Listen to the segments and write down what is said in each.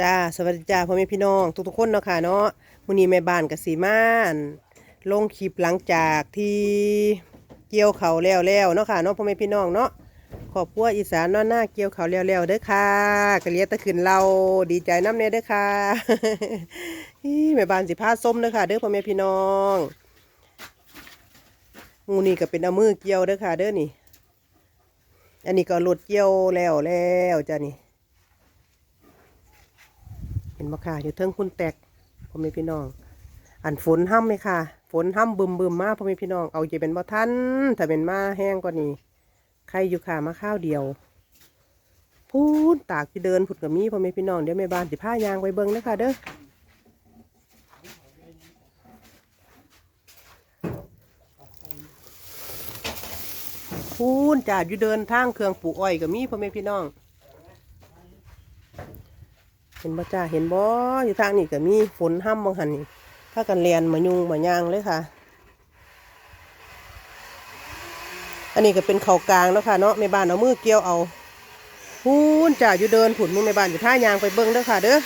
จ้าสวัสดีจ้าพ่อแม่พี่น้อง ทุกๆคนเนาะค่ะเนาะมื้อนี้แม่บ้านกับสีม่านลงคลิปหลังจากที่เกี่ยวเขาแล้วแล้วเนาะค่ะเนาะพ่อแม่พี่น้องเนาะขอบครัวอีสานเนาะหน้าเกี่ยวเขาแล้วแล้วเด้อค่ะกะเลียตะขึ้นเราดีใจน้ำเน่เด้อค่ะแม่บ้านสิพาส้มเด้อค่ะเด้อพ่อแม่พี่น้องหมูนี่ก็เป็นเอามือเกี่ยวเด้อค่ะเด้อนี่ อันนี้ก็รถเกี่ยวแล้วแล้วจ้านี่ นบ่ค่ะอยู่เทิงคุณแตกพ่อแม่พี่น้อง อันฝนห้ำเลยค่ะ ฝนห้ำบึมบึมมาพ่อแม่พี่น้อง เอาจะเป็นบ่ทันถ้าเป็นมาแห้งกว่านี้ใครอยู่ค่ะมาข้าวเดียว พูดตากที่เดินผุดกับมีพ่อแม่พี่น้องเดี๋ยวแม่บ้านสิผ้ายางไว้เบิ่งนะคะเด้อพูนจ่าอยู่เดินทางเครื่องปลูกอ้อยกับมีพ่อแม่พี่น้อง เห็นบ่จ้าเห็นบ่อยู่ทางนี้ก็มีฝนห้ำบางหันนี่ถ้ากันเรียนมายุงมายางเลยค่ะ อันนี้ก็เป็นเขากลางแล้วค่ะเนาะแม่บ้านเอามือเกี่ยวเอาพูนจ่าอยู่เดินผุนมือแม่บ้านอยู่ท่ายางไปเบิ้งเด้อค่ะเด้อ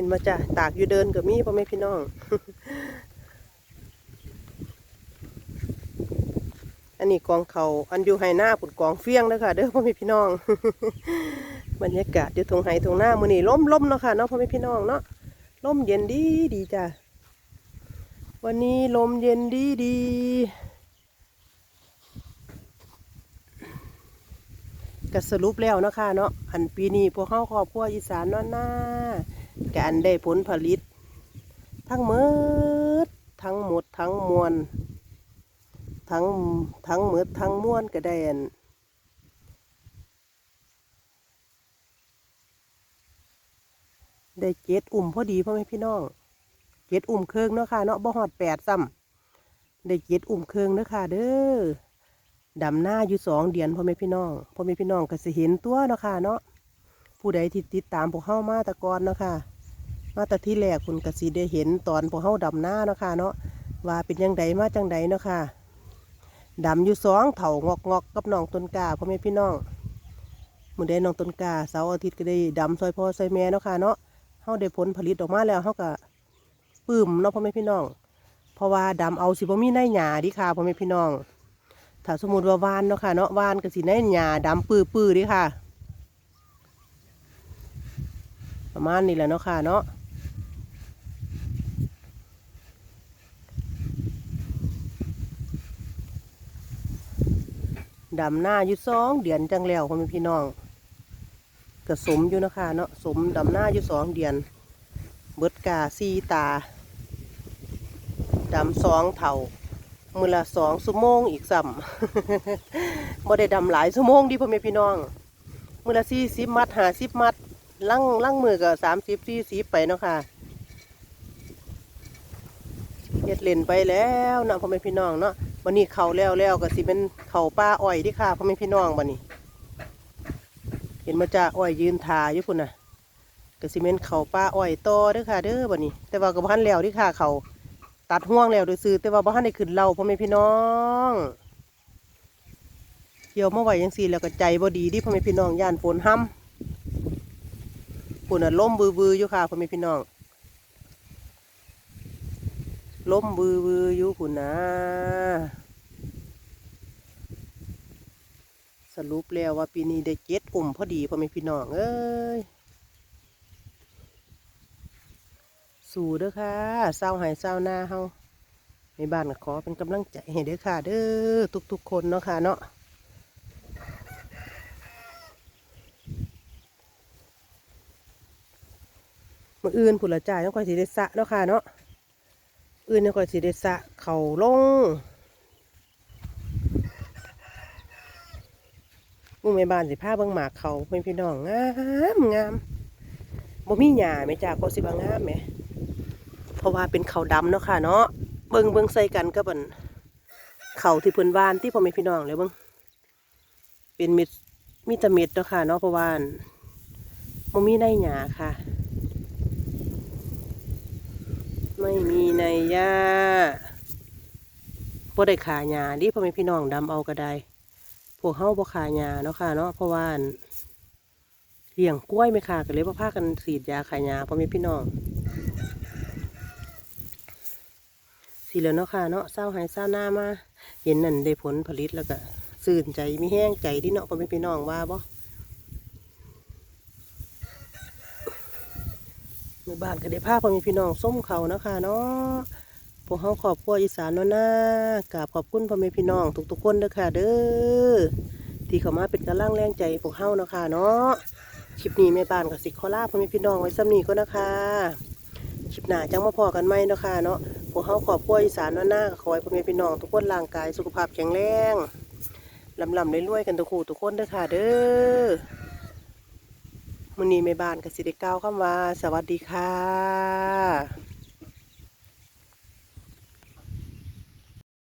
ห็นมาจ้าตากอยู่เดินกับมีพ่อแม่พี่น้อง อันนี้กองเขาอันอยู่ไฮหน้าผุดกองเฟี้ยงเด้อค่ะเด้อพ่อแม่พี่น้อง บรรยากาศอยู่ตรงไฮตรงหน้ามือนี่ล่มล่มเนาะค่ะเนาะพ่อแม่พี่น้องเนาะล่มเย็นดีดีจ้ะวันนี้ลมเย็นดีดีก็สรุปแล้วเนาะค่ะเนาะอันปีนี้พวกเข้าครอบครัวอีสานนาะหน้า การได้ผลผลิต ทั้งหมดทั้งหมดทั้งมวลทั้งทั้งหมืดทั้งมวนกระแดนได้เจ็ดอุ่มพอดีพ่อแม่พี่น้องเจ็ดอุ่มเครื่องเนาะค่ะเนาะบ่ฮอดแปดซ้ำได้เจ็ดอุ่มเครื่องเนาะค่ะเด้อดำหน้าอยู่สองเดือนพ่อแม่พี่น้องพ่อแม่พี่น้องก็สิเห็นตัวเนาะค่ะเนาะ ผู้ใดที่ติดตามพวกเฮามาตะกอนเนาะค่ะ มาต่ที่แรกคุณกสิได้เห็นตอนพวกเฮาดำหน้าเนาะค่ะเนาะว่าเป็นยังไงมาจังใดเนาะค่ะดำอยู่สองเถางอกงอกๆกับน้องต้นกาพ่อแม่พี่น้องมือใดน้องต้นกาเสาร์อาทิตย์ก็ได้ดำซอยพ่อซอยแม่เนาะค่ะเนาะเฮาได้ผลผลิตออกมาแล้วเฮาก็ปื้มเนาะพ่อแม่พี่น้อง เพราะว่าดำเอาสิบ่มีในหญ้าดิค่ะพ่อแม่พี่น้องถ้าสมมุติว่าวานเนาะค่ะเนาะวานก็สิในหญ้าดำปื้อๆดิค่ะ ประมาณนี้แหละเนาะค่ะเนาะดำหน้าอยู่สองเดือนจังแล้วพ่อม่พี่น้องก็สมอยู่นะคะเนาะสมดำหน้าอยู่สองเดือน เบิดกาซีตาดำสองเท่ามือละสองชั่วโมงอีกซ้ำบ่ได้ดำหลายชั่วโมงดิพ่อแม่พี่น้องมือละสี่สิบมัดหาสิบมัด ลังลังมือก็สามสิบสี่สิบไปเนาะค่ะเฮ็ดเล่นไปแล้วเนาะพ่อแม่พี่น้องเนาะวันนี้เขาแล้วแล้วก็สิเป็นเขาป้าอ้อยที่ค่ะพ่อแม่พี่น้องบันนี้ เห็นมาจากอ้อยยืนทาอยู่พุ่นน่ะก็สิเป็นเขาป้าอ้อยต่อเด้อค่ะ เด้อบันนี้ แต่ว่ากับพันแล้วที่ค่ะเขาตัดห่วงแล้วโดยซื้อแต่ว่าบ้านได้ขึ้นเราพ่อแม่พี่น้องเกี่ยวเมาไหวยังสี่แล้วก็ใจบ่ดีดิพ่อแม่พี่น้องย่านฝนห้ำ ฝุ่นน่ะล้มบือบือๆอยู่ค่ะพ่อแม่พี่น้องล้มบือบือๆอยู่คุณนะสรุปแล้วว่าปีนี้ได้เจ็ดอุ่มพอดีพ่อแม่พี่น้องเอ้ยสู่เด้อค่ะเศร้าหายเศร้าหน้าเฮาในบ้านก็ขอเป็นกำลังใจให้เด้อค่ะ เด้อทุกๆคนเนาะค่ะเนาะ มื่ออื่นผุนละจ่ายต้องคอยสิได้สะเนาะค่ะเนาะอื่นเนี่ยก็สิได้สะเข่าลงมู่แม่บ้านสิพาเบิ่งหมากเขาเป็นพี่น้องงามงามบ่มีหญ้าแม่จ้าก็สิว่างามแหมเพราะว่าเป็นเขาดำเนาะค่ะเนาะเบิ่งเบิ่งใส่กันกับอันเขาที่เพิ่นบ้านที่พ่อแม่พี่น้องเลยเบิ่งเป็นเม็ดมีต่เม็ดเนาะค่ะเนาะเพราะว่าบ่มีในหญ้าค่ะ ไม่มีในยยาบ่ได้ขาหญ้าดิพ่อแม่พี่น้องดำเอาก็ได้พวกเฮาบ่ขาหญ้าเนาะค่ะเนาะเพราะว่าเลี้ยงกล้วยไม่ค่ะก็เลยบ่พากันฉีดยาขาหญ้าพ่อแม่พี่น้องสิแล้วเนาะค่ะเนาะเศร้าให้เศร้าหน้ามาเห็นนั่นได้ผลผลิตแล้วก็สื่นใจมีแห้งใจที่เนาะพ่อแม่พี่น้องว่าบ่ มู่บ้านก็ได้พาพ่อแม่พี่น้องส้มเขานะคะเนาะพวกเขาครอบครัวอีสานเนาะนะกราบขอบคุณพ่อแม่พี่น้องทุกๆคนเด้อค่ะ เด้อที่เขามาเป็นกำลังแรงใจพวกเฮาเนาะค่ะเนาะคลิปนี้แม่บ้านกับสิขอล่าพ่อแม่พี่น้องไว้ซ้ำนี้ก็นะคะคลิปหน้าจังมาพอกันไหมเนาะค่ะเนาะพวกเฮาครอบครัวอีสานเนาะนะก็ขอให้พ่อแม่พี่น้องทุกคนร่างกายสุขภาพแข็งแรงลำลำรวยๆกันทุกคู่ทุกคนเด้อค่ะ เด้อ มื้อนี้แม่บ้านก็สิได้กล่าวคำว่า สวัสดีค่ะ